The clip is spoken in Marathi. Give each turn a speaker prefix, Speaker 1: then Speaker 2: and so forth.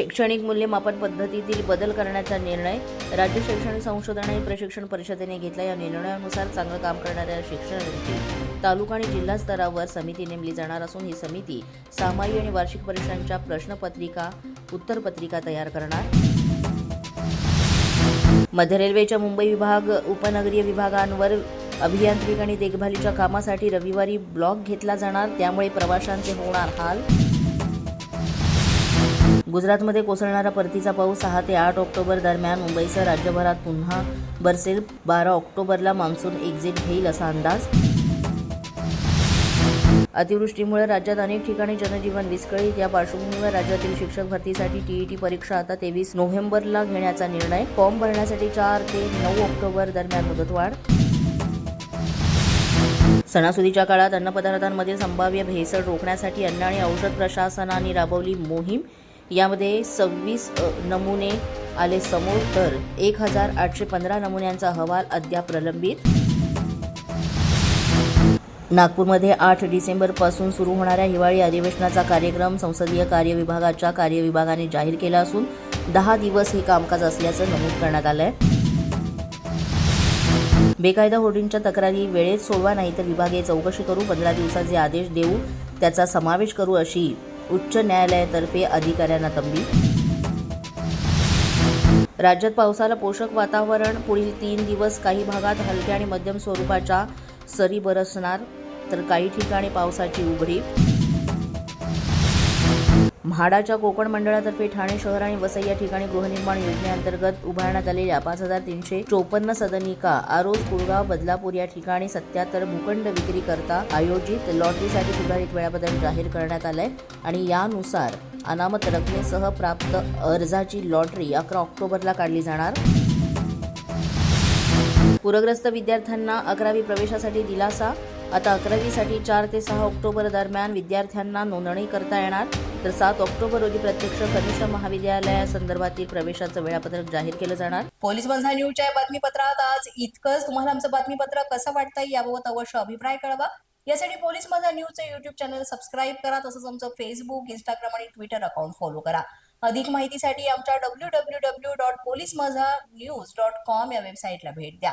Speaker 1: शैक्षणिक मूल्यमापन पद्धतीतील बदल करण्याचा निर्णय राज्य शैक्षणिक संशोधन आणि प्रशिक्षण परिषदेने घेतला. या निर्णयानुसार चांगलं काम करणाऱ्या शिक्षणांची तालुका आणि जिल्हा स्तरावर समिती नेमली जाणार असून ही समिती सामायिक आणि वार्षिक परीक्षांच्या प्रश्नपत्रिका उत्तरपत्रिका तयार करणार. मध्य रेल्वेच्या मुंबई विभाग उपनगरीय विभागांवर अभियांत्रिक आणि देखभालीच्या कामासाठी रविवारी ब्लॉक घेतला जाणार. त्यामुळे प्रवाशांचे होणार हाल. गुजरातमध्ये कोसळणारा परतीचा पाऊस सहा ते आठ ऑक्टोबर दरम्यान मुंबईसह राज्यभरात पुन्हा बरसेल. बारा ऑक्टोबरला मान्सून एक्झिट घेईल असा अंदाज. अतिवृष्टीमुळे राज्यात अनेक ठिकाणी जनजीवन विस्कळीत. या पार्श्वभूमीवर राज्यातील शिक्षक भरतीसाठी टीईटी परीक्षा आता तेवीस नोव्हेंबरला घेण्याचा निर्णय. फॉर्म भरण्यासाठी चार ते नऊ ऑक्टोबर दरम्यान मुदतवाढ. सणासुदीच्या काळात अन्नपदार्थांमधील संभाव्य भेसळ रोखण्यासाठी अन्न आणि औषध प्रशासनाने राबवली मोहीम. यामध्ये सव्वीस नमुने आले समोर तर एक हजार आठशे पंधरा नमुन्यांचा अहवाल अद्याप प्रलंबित. नागपूरमध्ये आठ डिसेंबरपासून सुरू होणाऱ्या हिवाळी अधिवेशनाचा कार्यक्रम संसदीय कार्य विभागाच्या कार्यविभागाने जाहीर केला असून दहा दिवस हे कामकाज असल्याचं नमूद करण्यात आलं आहे बेकायदा होर्डिंगच्या तक्रारी वेळेत सोडवा नाही तर विभागीय चौकशी करू पंधरा दिवसाचे आदेश देऊ त्याचा समावेश करू अशी उच्च न्यायालयातर्फे अधिकाऱ्यांना तंबी. राज्यात पावसाला पोषक वातावरण पुढील तीन दिवस काही भागात हलक्या आणि मध्यम स्वरूपाच्या सरी बरसणार तर काही ठिकाणी पावसाची उघडी. म्हाडाच्या कोकण मंडळातर्फे ठाणे शहर आणि वसई या ठिकाणी गृहनिर्माण योजनेअंतर्गत उभारण्यात आलेल्या पाच हजार तीनशे चोपन्न सदनिका आरोज कुळगाव बदलापूर या ठिकाणी सत्याहत्तर भूखंड विक्री करता आयोजित लॉटरीसाठी सुधारित वेळापत्रक जाहीर करण्यात आलंय आणि यानुसार अनामत रकमेसह प्राप्त अर्जाची लॉटरी अकरा ऑक्टोबरला काढली जाणार. पूरग्रस्त विद्यार्थ्यांना अकरावी प्रवेशासाठी दिलासा आता अकरावीसाठी चार ते सहा ऑक्टोबर दरम्यान विद्यार्थ्यांना नोंदणी करता येणार. तर सात ऑक्टोबर रोजी प्रत्यक्ष कनिष्ठ महाविद्यालयासंदर्भातील प्रवेशाचं वेळापत्रक जाहीर केलं जाणार.
Speaker 2: पोलीस बंधा न्यूजच्या बातमीपत्रात आज इतकंच. तुम्हाला आमचं बातमीपत्र कसं वाटतंय याबाबत अवश्य अभिप्राय कळवा. यासाठी पोलीस माझा न्यूजचं युट्यूब चॅनल सबस्क्राईब करा तसंच आमचं फेसबुक इंस्टाग्राम आणि ट्विटर अकाउंट फॉलो करा. अधिक माहितीसाठी आमच्या W W W dot police Majha news dot com या वेबसाईटला भेट द्या.